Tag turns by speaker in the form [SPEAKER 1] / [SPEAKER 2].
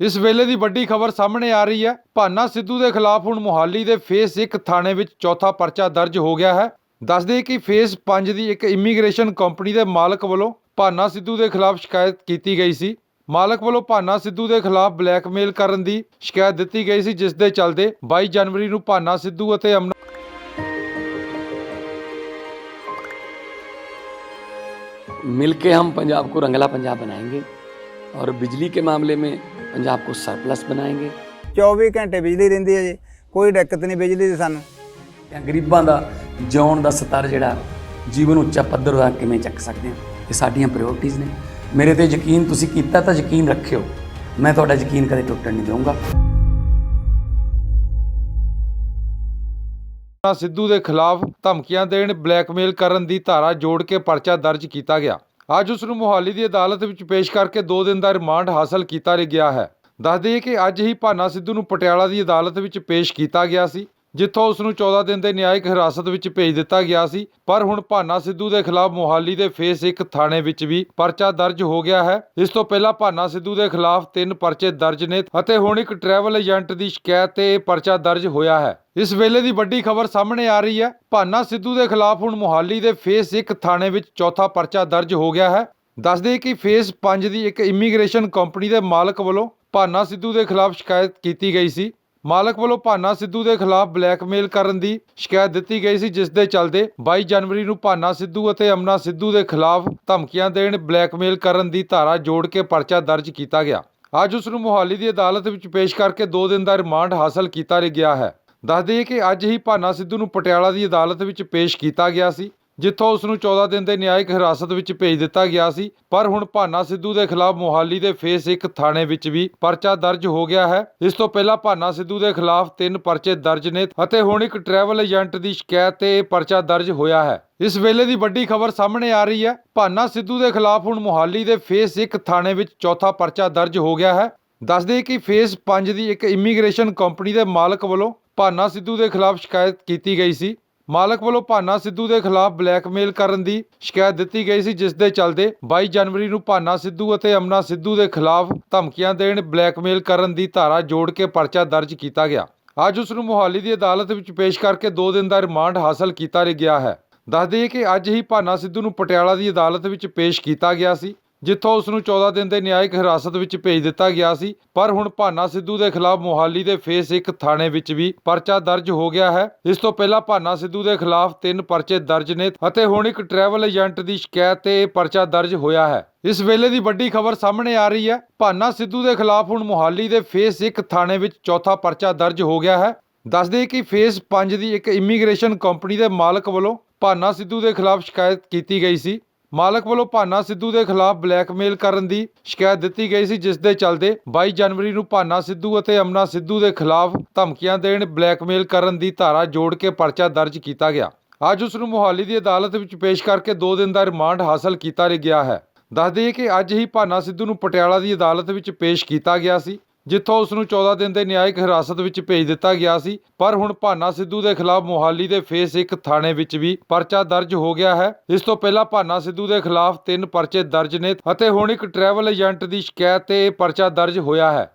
[SPEAKER 1] ਇਸ ਵੇਲੇ ਦੀ ਵੱਡੀ ਖਬਰ ਸਾਹਮਣੇ ਆ ਰਹੀ ਹੈ ਭਾਨਾ ਸਿੱਧੂ ਦੇ ਖਿਲਾਫ ਹੁਣ ਮੁਹਾਲੀ ਦੇ ਫੇਸ 1 ਥਾਣੇ ਵਿੱਚ ਚੌਥਾ ਪਰਚਾ ਦਰਜ ਹੋ ਗਿਆ ਹੈ ਦੱਸਦੇ ਕਿ ਫੇਸ 5 ਦੀ ਇੱਕ ਇਮੀਗ੍ਰੇਸ਼ਨ ਕੰਪਨੀ ਦੇ ਮਾਲਕ ਵੱਲੋਂ ਭਾਨਾ ਸਿੱਧੂ ਦੇ ਖਿਲਾਫ ਸ਼ਿਕਾਇਤ ਕੀਤੀ ਗਈ ਸੀ ਮਾਲਕ ਵੱਲੋਂ ਭਾਨਾ ਸਿੱਧੂ ਦੇ ਖਿਲਾਫ ਬਲੈਕਮੇਲ ਕਰਨ ਦੀ ਸ਼ਿਕਾਇਤ ਦਿੱਤੀ ਗਈ ਸੀ ਜਿਸ ਦੇ ਚੱਲਦੇ 22 ਜਨਵਰੀ ਨੂੰ ਭਾਨਾ ਸਿੱਧੂ ਅਤੇ ਅਮਨ
[SPEAKER 2] मिलके हम पंजाब को रंगला पंजाब बनाएंगे और बिजली के मामले में पंजाब को सरप्लस बनाएंगे
[SPEAKER 3] 24 ਘੰਟੇ ਬਿਜਲੀ ਰਹਿੰਦੀ ਹੈ ਜੀ ਕੋਈ ਦਿੱਕਤ ਨਹੀਂ ਬਿਜਲੀ ਦੀ ਸਾਨੂੰ
[SPEAKER 2] ਜਾਂ ਗਰੀਬਾਂ ਦਾ ਜਿਉਣ ਦਾ ਸਤਰ ਜਿਹੜਾ ਜੀਵਨ ਉੱਚਾ ਪੱਧਰ ਦਾ ਕਿਵੇਂ ਚੱਕ ਸਕਦੇ ਹਾਂ ਇਹ ਸਾਡੀਆਂ ਪ੍ਰਾਇੋਰਟੀਆਂ ਨੇ ਮੇਰੇ ਤੇ ਯਕੀਨ ਤੁਸੀਂ ਕੀਤਾ ਤਾਂ ਯਕੀਨ ਰੱਖਿਓ ਮੈਂ ਤੁਹਾਡਾ ਯਕੀਨ ਕਦੇ ਟੁੱਟਣ ਨਹੀਂ ਦਊਂਗਾ
[SPEAKER 1] ਭਾਨਾ ਸਿੱਧੂ ਦੇ ਖਿਲਾਫ ਧਮਕੀਆਂ ਦੇਣ ਬਲੈਕਮੇਲ ਕਰਨ ਦੀ ਧਾਰਾ ਜੋੜ ਕੇ ਪਰਚਾ ਦਰਜ ਕੀਤਾ ਗਿਆ ਅੱਜ ਉਸ ਨੂੰ ਮੁਹਾਲੀ ਦੀ ਅਦਾਲਤ ਵਿੱਚ ਪੇਸ਼ ਕਰਕੇ 2 ਦਿਨ ਦਾ ਰਿਮਾਂਡ ਹਾਸਲ ਕੀਤਾ ਗਿਆ ਹੈ। ਦੱਸ ਦਈਏ ਕਿ ਅੱਜ ਹੀ ਭਾਨਾ ਸਿੱਧੂ ਨੂੰ ਪਟਿਆਲਾ ਦੀ ਅਦਾਲਤ ਵਿੱਚ ਪੇਸ਼ ਕੀਤਾ ਗਿਆ ਸੀ। ਜਿੱਥੋਂ ਉਸ ਨੂੰ 14 ਦਿਨ ਦੇ ਨਿਆਇਕ ਹਿਰਾਸਤ ਵਿੱਚ ਭੇਜ ਦਿੱਤਾ ਗਿਆ ਸੀ, ਪਰ ਹੁਣ ਭਾਨਾ ਸਿੱਧੂ ਦੇ ਖਿਲਾਫ ਮੋਹਾਲੀ ਦੇ ਫੇਸ 1 ਥਾਣੇ ਵਿੱਚ ਵੀ ਪਰਚਾ ਦਰਜ ਹੋ ਗਿਆ ਹੈ। ਇਸ ਤੋਂ ਪਹਿਲਾਂ ਭਾਨਾ ਸਿੱਧੂ ਦੇ ਖਿਲਾਫ ਤਿੰਨ ਪਰਚੇ ਦਰਜ ਨੇ ਅਤੇ ਹੁਣ ਇੱਕ ਟਰੈਵਲ ਏਜੰਟ ਦੀ ਸ਼ਿਕਾਇਤ ਤੇ ਇਹ ਪਰਚਾ ਦਰਜ ਹੋਇਆ ਹੈ। ਇਸ ਵੇਲੇ ਦੀ ਵੱਡੀ ਖਬਰ ਸਾਹਮਣੇ ਆ ਰਹੀ ਹੈ, ਭਾਨਾ ਸਿੱਧੂ ਦੇ ਖਿਲਾਫ ਹੁਣ ਮੋਹਾਲੀ ਦੇ ਫੇਸ 1 ਥਾਣੇ ਵਿੱਚ ਚੌਥਾ ਪਰਚਾ ਦਰਜ ਹੋ ਗਿਆ ਹੈ। ਦੱਸਦੇ ਕਿ ਫੇਸ 5 ਦੀ ਇੱਕ ਇਮੀਗ੍ਰੇਸ਼ਨ ਕੰਪਨੀ ਦੇ ਮਾਲਕ ਵੱਲੋਂ ਭਾਨਾ ਸਿੱਧੂ ਦੇ ਖਿਲਾਫ ਸ਼ਿਕਾਇਤ ਕੀਤੀ ਗਈ ਸੀ। ਮਾਲਕ ਵੱਲੋਂ ਭਾਨਾ ਸਿੱਧੂ ਦੇ ਖਿਲਾਫ ਬਲੈਕਮੇਲ ਕਰਨ ਦੀ ਸ਼ਿਕਾਇਤ ਦਿੱਤੀ ਗਈ ਸੀ, ਜਿਸ ਦੇ ਚੱਲਦੇ 22 ਜਨਵਰੀ ਨੂੰ ਭਾਨਾ ਸਿੱਧੂ ਅਤੇ ਅਮਨਾ ਸਿੱਧੂ ਦੇ ਖਿਲਾਫ ਧਮਕੀਆਂ ਦੇਣ, ਬਲੈਕਮੇਲ ਕਰਨ ਦੀ ਧਾਰਾ ਜੋੜ ਕੇ ਪਰਚਾ ਦਰਜ ਕੀਤਾ ਗਿਆ। ਅੱਜ ਉਸ ਨੂੰ ਮੋਹਾਲੀ ਦੀ ਅਦਾਲਤ ਵਿੱਚ ਪੇਸ਼ ਕਰਕੇ 2 ਦਿਨ ਦਾ ਰਿਮਾਂਡ ਹਾਸਲ ਕੀਤਾ ਗਿਆ ਹੈ। ਦੱਸ ਦਈਏ ਕਿ ਅੱਜ ਹੀ ਭਾਨਾ ਸਿੱਧੂ ਨੂੰ ਪਟਿਆਲਾ ਦੀ ਅਦਾਲਤ ਵਿੱਚ ਪੇਸ਼ ਕੀਤਾ ਗਿਆ ਸੀ। ਜਿੱਥੋਂ ਉਸ ਨੂੰ 14 ਦਿਨ ਦੇ ਨਿਆਇਕ ਹਿਰਾਸਤ ਵਿੱਚ ਭੇਜ ਦਿੱਤਾ ਗਿਆ ਸੀ, ਪਰ ਹੁਣ ਭਾਨਾ ਸਿੱਧੂ ਦੇ ਖਿਲਾਫ ਮੋਹਾਲੀ ਦੇ ਫੇਸ 1 ਥਾਣੇ ਵਿੱਚ ਵੀ ਪਰਚਾ ਦਰਜ ਹੋ ਗਿਆ ਹੈ। ਇਸ ਤੋਂ ਪਹਿਲਾਂ ਭਾਨਾ ਸਿੱਧੂ ਦੇ ਖਿਲਾਫ ਤਿੰਨ ਪਰਚੇ ਦਰਜ ਨੇ ਅਤੇ ਹੁਣ ਇੱਕ ਟਰੈਵਲ ਏਜੰਟ ਦੀ ਸ਼ਿਕਾਇਤ ਤੇ ਇਹ ਪਰਚਾ ਦਰਜ ਹੋਇਆ ਹੈ। ਇਸ ਵੇਲੇ ਦੀ ਵੱਡੀ ਖਬਰ ਸਾਹਮਣੇ ਆ ਰਹੀ ਹੈ, ਭਾਨਾ ਸਿੱਧੂ ਦੇ ਖਿਲਾਫ ਹੁਣ ਮੋਹਾਲੀ ਦੇ ਫੇਸ 1 ਥਾਣੇ ਵਿੱਚ ਚੌਥਾ ਪਰਚਾ ਦਰਜ ਹੋ ਗਿਆ ਹੈ। ਦੱਸਦੇ ਕਿ ਫੇਸ 5 ਦੀ ਇੱਕ ਇਮੀਗ੍ਰੇਸ਼ਨ ਕੰਪਨੀ ਦੇ ਮਾਲਕ ਵੱਲੋਂ ਭਾਨਾ ਸਿੱਧੂ ਦੇ ਖਿਲਾਫ ਸ਼ਿਕਾਇਤ ਕੀਤੀ ਗਈ ਸੀ। ਮਾਲਕ ਵੱਲੋਂ ਭਾਨਾ ਸਿੱਧੂ ਦੇ ਖਿਲਾਫ ਬਲੈਕਮੇਲ ਕਰਨ ਦੀ ਸ਼ਿਕਾਇਤ ਦਿੱਤੀ ਗਈ ਸੀ, ਜਿਸ ਦੇ ਚੱਲਦੇ 22 ਜਨਵਰੀ ਨੂੰ ਭਾਨਾ ਸਿੱਧੂ ਅਤੇ ਅਮਨਾ ਸਿੱਧੂ ਦੇ ਖਿਲਾਫ ਧਮਕੀਆਂ ਦੇਣ, ਬਲੈਕਮੇਲ ਕਰਨ ਦੀ ਧਾਰਾ ਜੋੜ ਕੇ ਪਰਚਾ ਦਰਜ ਕੀਤਾ ਗਿਆ। ਅੱਜ ਉਸ ਨੂੰ ਮੋਹਾਲੀ ਦੀ ਅਦਾਲਤ ਵਿੱਚ ਪੇਸ਼ ਕਰਕੇ 2 ਦਿਨ ਦਾ ਰਿਮਾਂਡ ਹਾਸਲ ਕੀਤਾ ਗਿਆ ਹੈ। ਦੱਸ ਦਈਏ ਕਿ ਅੱਜ ਹੀ ਭਾਨਾ ਸਿੱਧੂ ਨੂੰ ਪਟਿਆਲਾ ਦੀ ਅਦਾਲਤ ਵਿੱਚ ਪੇਸ਼ ਕੀਤਾ ਗਿਆ ਸੀ। ਜਿੱਥੋਂ ਉਸ ਨੂੰ 14 ਦਿਨ ਦੇ ਨਿਆਇਕ ਹਿਰਾਸਤ ਵਿੱਚ ਭੇਜ ਦਿੱਤਾ ਗਿਆ ਸੀ, ਪਰ ਹੁਣ ਭਾਨਾ ਸਿੱਧੂ ਦੇ ਖਿਲਾਫ ਮੋਹਾਲੀ ਦੇ ਫੇਸ 1 ਥਾਣੇ ਵਿੱਚ ਵੀ ਪਰਚਾ ਦਰਜ ਹੋ ਗਿਆ ਹੈ। ਇਸ ਤੋਂ ਪਹਿਲਾਂ ਭਾਨਾ ਸਿੱਧੂ ਦੇ ਖਿਲਾਫ ਤਿੰਨ ਪਰਚੇ ਦਰਜ ਨੇ ਅਤੇ ਹੁਣ ਇੱਕ ਟਰੈਵਲ ਏਜੰਟ ਦੀ ਸ਼ਿਕਾਇਤ ਤੇ ਇਹ ਪਰਚਾ ਦਰਜ ਹੋਇਆ ਹੈ। ਇਸ ਵੇਲੇ ਦੀ ਵੱਡੀ ਖਬਰ ਸਾਹਮਣੇ ਆ ਰਹੀ ਹੈ, ਭਾਨਾ ਸਿੱਧੂ ਦੇ ਖਿਲਾਫ ਹੁਣ ਮੋਹਾਲੀ ਦੇ ਫੇਸ 1 ਥਾਣੇ ਵਿੱਚ ਚੌਥਾ ਪਰਚਾ ਦਰਜ ਹੋ ਗਿਆ ਹੈ। ਦੱਸਦੇ ਕਿ ਫੇਸ 5 ਦੀ ਇੱਕ ਇਮੀਗ੍ਰੇਸ਼ਨ ਕੰਪਨੀ ਦੇ ਮਾਲਕ ਵੱਲੋਂ ਭਾਨਾ ਸਿੱਧੂ ਦੇ ਖਿਲਾਫ ਸ਼ਿਕਾਇਤ ਕੀਤੀ ਗਈ ਸੀ। ਮਾਲਕ ਵੱਲੋਂ ਭਾਨਾ ਸਿੱਧੂ ਦੇ ਖਿਲਾਫ ਬਲੈਕਮੇਲ ਕਰਨ ਦੀ ਸ਼ਿਕਾਇਤ ਦਿੱਤੀ ਗਈ ਸੀ, ਜਿਸ ਦੇ ਚੱਲਦੇ 22 ਜਨਵਰੀ ਨੂੰ ਭਾਨਾ ਸਿੱਧੂ ਅਤੇ ਅਮਨਾ ਸਿੱਧੂ ਦੇ ਖਿਲਾਫ ਧਮਕੀਆਂ ਦੇਣ, ਬਲੈਕਮੇਲ ਕਰਨ ਦੀ ਧਾਰਾ ਜੋੜ ਕੇ ਪਰਚਾ ਦਰਜ ਕੀਤਾ ਗਿਆ। ਅੱਜ ਉਸ ਨੂੰ ਮੁਹਾਲੀ ਦੀ ਅਦਾਲਤ ਵਿੱਚ ਪੇਸ਼ ਕਰਕੇ 2 ਦਿਨ ਦਾ ਰਿਮਾਂਡ ਹਾਸਲ ਕੀਤਾ ਗਿਆ ਹੈ। ਦੱਸ ਦਈਏ ਕਿ ਅੱਜ ਹੀ ਭਾਨਾ ਸਿੱਧੂ ਨੂੰ ਪਟਿਆਲਾ ਦੀ ਅਦਾਲਤ ਵਿੱਚ ਪੇਸ਼ ਕੀਤਾ ਗਿਆ ਸੀ। ਜਿੱਥੋਂ ਉਸ ਨੂੰ 14 ਦਿਨ ਦੇ ਨਿਆਇਕ ਹਿਰਾਸਤ ਵਿੱਚ ਭੇਜ ਦਿੱਤਾ ਗਿਆ ਸੀ, ਪਰ ਹੁਣ ਭਾਨਾ ਸਿੱਧੂ ਦੇ ਖਿਲਾਫ ਮੋਹਾਲੀ ਦੇ ਫੇਸ 1 ਥਾਣੇ ਵਿੱਚ ਵੀ ਪਰਚਾ ਦਰਜ ਹੋ ਗਿਆ ਹੈ। ਇਸ ਤੋਂ ਪਹਿਲਾਂ ਭਾਨਾ ਸਿੱਧੂ ਦੇ ਖਿਲਾਫ ਤਿੰਨ ਪਰਚੇ ਦਰਜ ਨੇ ਅਤੇ ਹੁਣ ਇੱਕ ਟਰੈਵਲ ਏਜੰਟ ਦੀ ਸ਼ਿਕਾਇਤ ਤੇ ਇਹ ਪਰਚਾ ਦਰਜ ਹੋਇਆ ਹੈ।